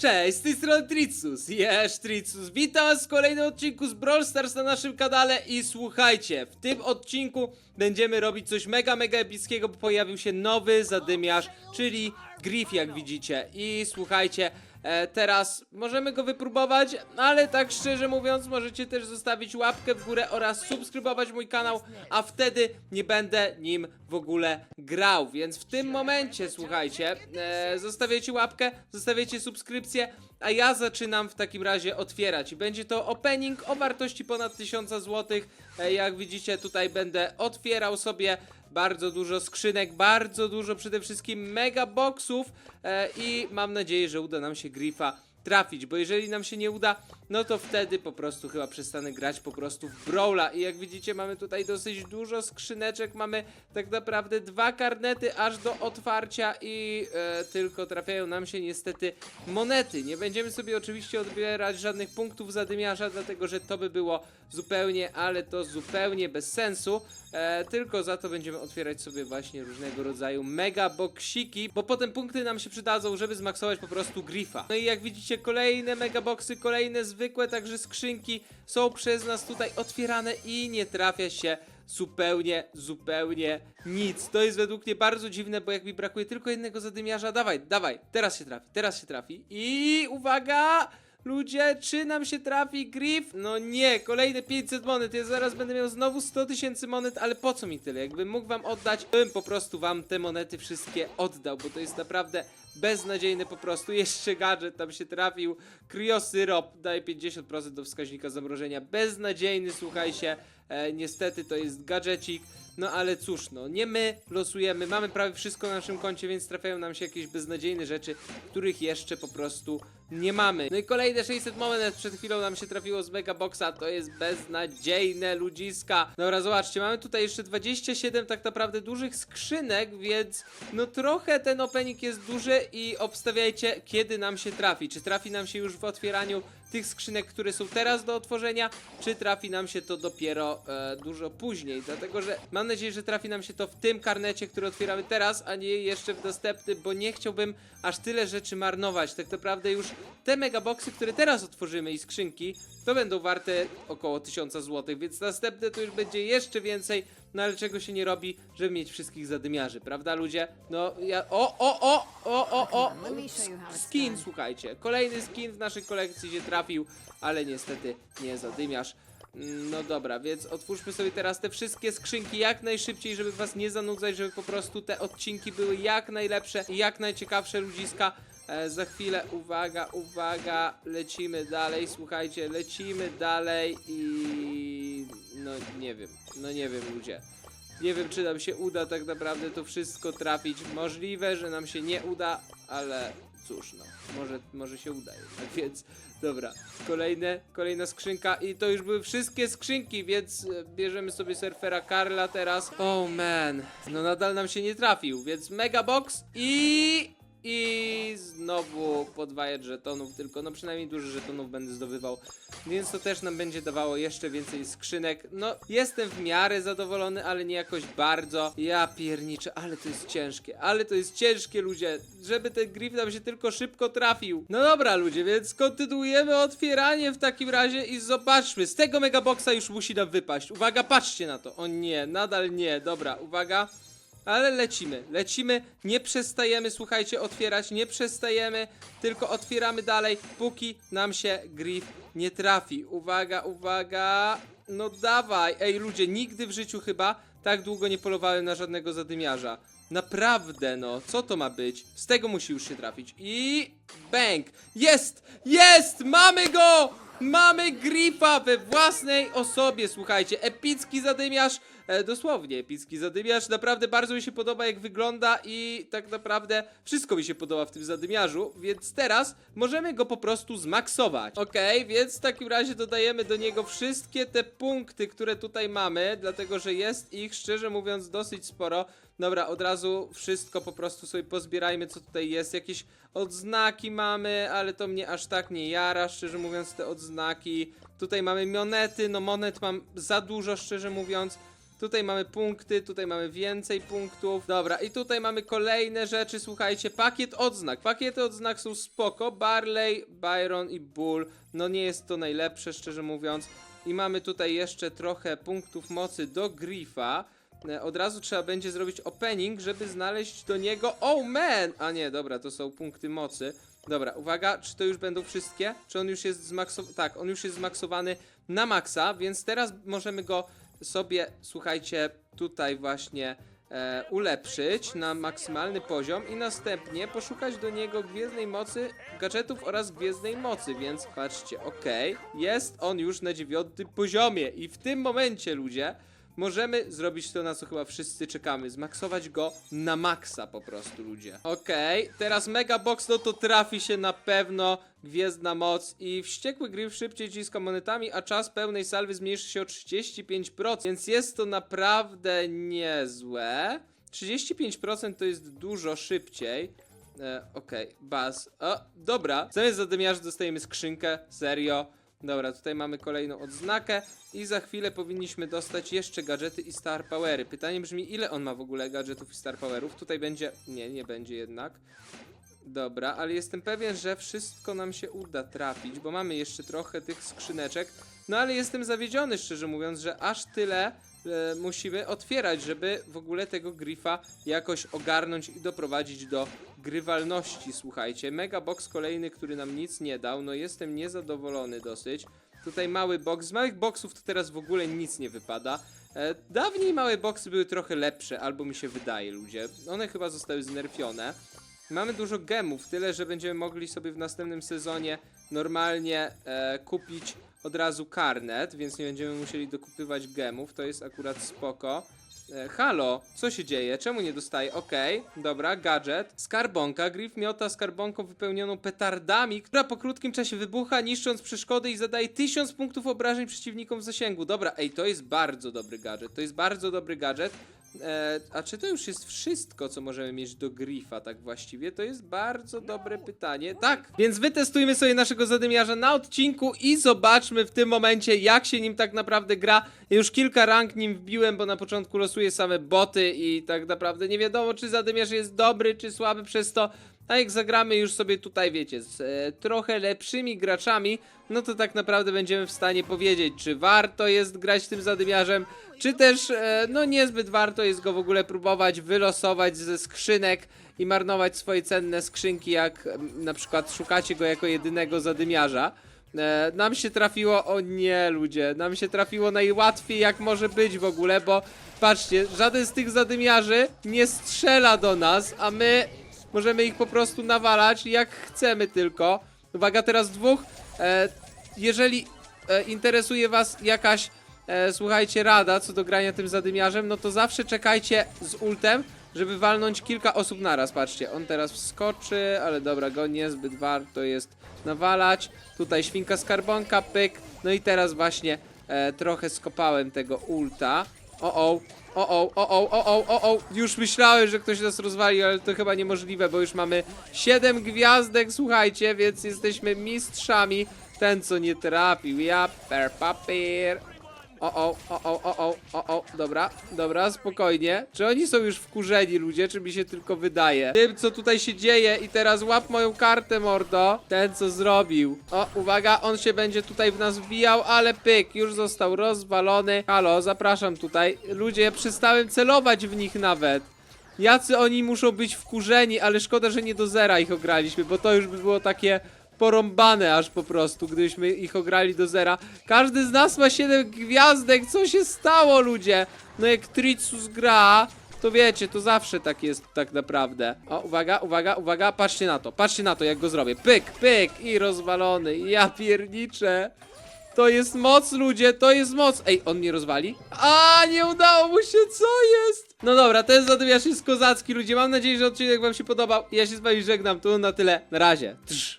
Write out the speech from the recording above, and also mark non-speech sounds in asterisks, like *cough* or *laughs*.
Cześć, z tej strony Tricus, jest Tricus. Witam w kolejnym odcinku z Brawl Stars na naszym kanale i słuchajcie, w tym odcinku będziemy robić coś mega, mega epickiego, bo pojawił się nowy zadymiarz, czyli Griff, jak widzicie. I słuchajcie, e, teraz możemy go wypróbować, ale tak szczerze mówiąc, możecie też zostawić łapkę w górę oraz subskrybować mój kanał, a wtedy nie będę nim w ogóle grał. Więc w tym momencie, słuchajcie, e, zostawiacie łapkę, zostawiacie subskrypcję, a ja zaczynam w takim razie otwierać. Będzie to opening o wartości ponad 1000 zł. E, jak widzicie, tutaj będę otwierał sobie bardzo dużo skrzynek, bardzo dużo przede wszystkim mega boxów e, i mam nadzieję, że uda nam się Griffa trafić, bo jeżeli nam się nie uda, no to wtedy po prostu chyba przestanę grać po prostu w Brawla i jak widzicie mamy tutaj dosyć dużo skrzyneczek, mamy tak naprawdę dwa karnety aż do otwarcia i e, tylko trafiają nam się niestety monety. Nie będziemy sobie oczywiście odbierać żadnych punktów zadymiarza, dlatego że to by było zupełnie, ale to zupełnie bez sensu, e, tylko za to będziemy otwierać sobie właśnie różnego rodzaju mega boksiki, bo potem punkty nam się przydadzą, żeby zmaksować po prostu Griffa. No i jak widzicie kolejne mega boxy, kolejne zwykłe także skrzynki są przez nas tutaj otwierane i nie trafia się zupełnie, zupełnie nic. To jest według mnie bardzo dziwne, bo jak mi brakuje tylko jednego zadymiarza, dawaj, dawaj, teraz się trafi, teraz się trafi i uwaga! Ludzie, czy nam się trafi Griff? No nie, kolejne 500 monet. Ja zaraz będę miał znowu 100 tysięcy monet, ale po co mi tyle? Jakbym mógł wam oddać, bym po prostu wam te monety wszystkie oddał, bo to jest naprawdę beznadziejne po prostu. Jeszcze gadżet tam się trafił. Kryosyrop daje 50% do wskaźnika zamrożenia. Beznadziejny, słuchajcie. E, niestety to jest gadżecik. No ale cóż, no nie my losujemy, mamy prawie wszystko na naszym koncie, więc trafiają nam się jakieś beznadziejne rzeczy, których jeszcze po prostu nie mamy. No i kolejne 600 monet przed chwilą nam się trafiło z Mega Boxa, to jest beznadziejne ludziska. Dobra, zobaczcie, mamy tutaj jeszcze 27 tak naprawdę dużych skrzynek, więc no trochę ten opening jest duży i obstawiajcie, kiedy nam się trafi. Czy trafi nam się już w otwieraniu tych skrzynek, które są teraz do otworzenia, czy trafi nam się to dopiero e, dużo później, dlatego że mam nadzieję, że trafi nam się to w tym karnecie, który otwieramy teraz, a nie jeszcze w następnym, bo nie chciałbym aż tyle rzeczy marnować. Tak naprawdę już te megaboxy, które teraz otworzymy i skrzynki, to będą warte około 1000 zł, więc następne to już będzie jeszcze więcej, no ale czego się nie robi, żeby mieć wszystkich zadymiarzy, prawda ludzie? No ja... O, o, o, o, o, o! Skin, słuchajcie. Kolejny skin w naszej kolekcji się trafił, ale niestety nie zadymiarz. Mm, No dobra, więc otwórzmy sobie teraz te wszystkie skrzynki jak najszybciej, żeby was nie zanudzać, żeby po prostu te odcinki były jak najlepsze i jak najciekawsze ludziska. E, za chwilę, uwaga, uwaga, lecimy dalej, słuchajcie, lecimy dalej i... No nie wiem, no nie wiem ludzie. Nie wiem, czy nam się uda tak naprawdę to wszystko trafić. Możliwe, że nam się nie uda, ale cóż, no, może, może się uda *laughs* więc dobra. Kolejne, kolejna skrzynka i to już były wszystkie skrzynki, więc e, bierzemy sobie surfera Karla teraz. Oh man, no nadal nam się nie trafił, więc mega box i... I znowu podwajać żetonów, tylko no przynajmniej dużo żetonów będę zdobywał, więc to też nam będzie dawało jeszcze więcej skrzynek. No, jestem w miarę zadowolony, ale nie jakoś bardzo. Ja pierniczę, ale to jest ciężkie, ale to jest ciężkie ludzie, żeby ten grif nam się tylko szybko trafił. No dobra ludzie, więc kontynuujemy otwieranie w takim razie i zobaczmy, z tego megaboxa już musi nam wypaść. Uwaga, patrzcie na to. O nie, nadal nie, dobra, uwaga. Ale lecimy, lecimy, nie przestajemy, słuchajcie, otwierać, nie przestajemy, tylko otwieramy dalej, póki nam się Griff nie trafi. Uwaga, uwaga, no dawaj, ej ludzie, nigdy w życiu chyba tak długo nie polowałem na żadnego zadymiarza. Naprawdę, no, co to ma być? Z tego musi już się trafić. I bang! Jest! Jest! Mamy go! Mamy Griffa we własnej osobie, słuchajcie. Epicki zadymiarz, e, dosłownie epicki zadymiarz. Naprawdę bardzo mi się podoba, jak wygląda i tak naprawdę wszystko mi się podoba w tym zadymiarzu, więc teraz możemy go po prostu zmaksować. Okej, więc w takim razie dodajemy do niego wszystkie te punkty, które tutaj mamy, dlatego że jest ich, szczerze mówiąc, dosyć sporo. Dobra, od razu wszystko po prostu sobie pozbierajmy, co tutaj jest. Jakieś odznaki mamy, ale to mnie aż tak nie jara, szczerze mówiąc, te odznaki. Tutaj mamy monety, no monet mam za dużo, szczerze mówiąc. Tutaj mamy punkty, tutaj mamy więcej punktów. Dobra, i tutaj mamy kolejne rzeczy, słuchajcie, pakiet odznak. Pakiety odznak są spoko. Barley, Byron i Bull. No nie jest to najlepsze, szczerze mówiąc. I mamy tutaj jeszcze trochę punktów mocy do Griffa. E, Od razu trzeba będzie zrobić opening, żeby znaleźć do niego. Oh man! A nie, dobra, to są punkty mocy. Dobra, uwaga, czy to już będą wszystkie? Czy on już jest zmaksowany? Tak, on już jest zmaksowany na maksa, więc teraz możemy go sobie, słuchajcie, tutaj właśnie e, ulepszyć na maksymalny poziom i następnie poszukać do niego gwiezdnej mocy, gadżetów oraz gwiezdnej mocy, więc patrzcie, okej, jest on już na dziewiątym poziomie i w tym momencie, ludzie, możemy zrobić to, na co chyba wszyscy czekamy, zmaksować go na maksa po prostu, ludzie. Okej, teraz Mega Box, no to trafi się na pewno gwiezdna moc i wściekły Griff szybciej ciska monetami, a czas pełnej salwy zmniejszy się o 35%, więc jest to naprawdę niezłe. 35% to jest dużo szybciej. E, Okej, baz. O, dobra. Zamiast zadymiarzy dostajemy skrzynkę, serio. Dobra, tutaj mamy kolejną odznakę i za chwilę powinniśmy dostać jeszcze gadżety i star powery. Pytanie brzmi, ile on ma w ogóle gadżetów i star powerów? Tutaj będzie... Nie, nie będzie jednak. Dobra, ale jestem pewien, że wszystko nam się uda trafić, bo mamy jeszcze trochę tych skrzyneczek. No ale jestem zawiedziony, szczerze mówiąc, że aż tyle e, musimy otwierać, żeby w ogóle tego Griffa jakoś ogarnąć i doprowadzić do grywalności, słuchajcie. Mega box kolejny, który nam nic nie dał, no jestem niezadowolony dosyć. Tutaj mały box, z małych boxów to teraz w ogóle nic nie wypada. E, dawniej małe boxy były trochę lepsze, albo mi się wydaje, ludzie. One chyba zostały znerfione. Mamy dużo gemów, tyle że będziemy mogli sobie w następnym sezonie normalnie e, kupić od razu karnet, więc nie będziemy musieli dokupywać gemów, to jest akurat spoko. E, halo, co się dzieje? Czemu nie dostaję? Okej, dobra, gadżet. Skarbonka. Griff miota skarbonką wypełnioną petardami, która po krótkim czasie wybucha, niszcząc przeszkody i zadaje 1000 punktów obrażeń przeciwnikom w zasięgu. Dobra, ej, to jest bardzo dobry gadżet. To jest bardzo dobry gadżet. E, a czy to już jest wszystko, co możemy mieć do Griffa, tak właściwie? To jest bardzo dobre pytanie. Tak, więc wytestujmy sobie naszego zadymiarza na odcinku i zobaczmy w tym momencie, jak się nim tak naprawdę gra. Ja już kilka rank nim wbiłem, bo na początku losuję same boty i tak naprawdę nie wiadomo, czy zadymiarz jest dobry, czy słaby przez to. A jak zagramy już sobie tutaj, wiecie, z e, trochę lepszymi graczami, no to tak naprawdę będziemy w stanie powiedzieć, czy warto jest grać tym zadymiarzem, czy też, e, no niezbyt warto jest go w ogóle próbować wylosować ze skrzynek i marnować swoje cenne skrzynki, jak na przykład szukacie go jako jedynego zadymiarza. E, nam się trafiło, o nie ludzie, nam się trafiło najłatwiej jak może być w ogóle, bo patrzcie, żaden z tych zadymiarzy nie strzela do nas, a my możemy ich po prostu nawalać jak chcemy tylko. Uwaga, teraz dwóch. E, jeżeli e, interesuje was jakaś, e, słuchajcie, rada co do grania tym zadymiarzem, no to zawsze czekajcie z ultem, żeby walnąć kilka osób naraz. Patrzcie, on teraz wskoczy, ale dobra, go niezbyt warto jest nawalać. Tutaj świnka skarbonka, pyk. No i teraz właśnie e, trochę skopałem tego ulta. O o, o o, o o, o o, o o. Już myślałem, że ktoś nas rozwali, ale to chyba niemożliwe, bo już mamy 7 gwiazdek, słuchajcie, więc jesteśmy mistrzami. Ten co nie trafił, ja per papier. O o, o o, o o, o dobra, dobra, spokojnie. Czy oni są już wkurzeni, ludzie, czy mi się tylko wydaje? Tym, co tutaj się dzieje i teraz łap moją kartę, mordo. Ten, co zrobił. O, uwaga, on się będzie tutaj w nas wbijał, ale pyk, już został rozwalony. Halo, zapraszam tutaj. Ludzie, przestałem celować w nich nawet. Jacy oni muszą być wkurzeni, ale szkoda, że nie do zera ich ograliśmy, bo to już by było takie porąbane aż po prostu, gdybyśmy ich ograli do zera. Każdy z nas ma 7 gwiazdek, co się stało ludzie? No jak Tricus gra, to wiecie, to zawsze tak jest tak naprawdę. O, uwaga, uwaga, uwaga, patrzcie na to, patrzcie na to jak go zrobię. Pyk, pyk i rozwalony, ja pierniczę. To jest moc, ludzie, to jest moc. Ej, on mnie rozwali? A, nie udało mu się, co jest? No dobra, ten zadymiarz jest kozacki, ludzie. Mam nadzieję, że odcinek wam się podobał. Ja się z wami żegnam, tu na tyle. Na razie. Trz.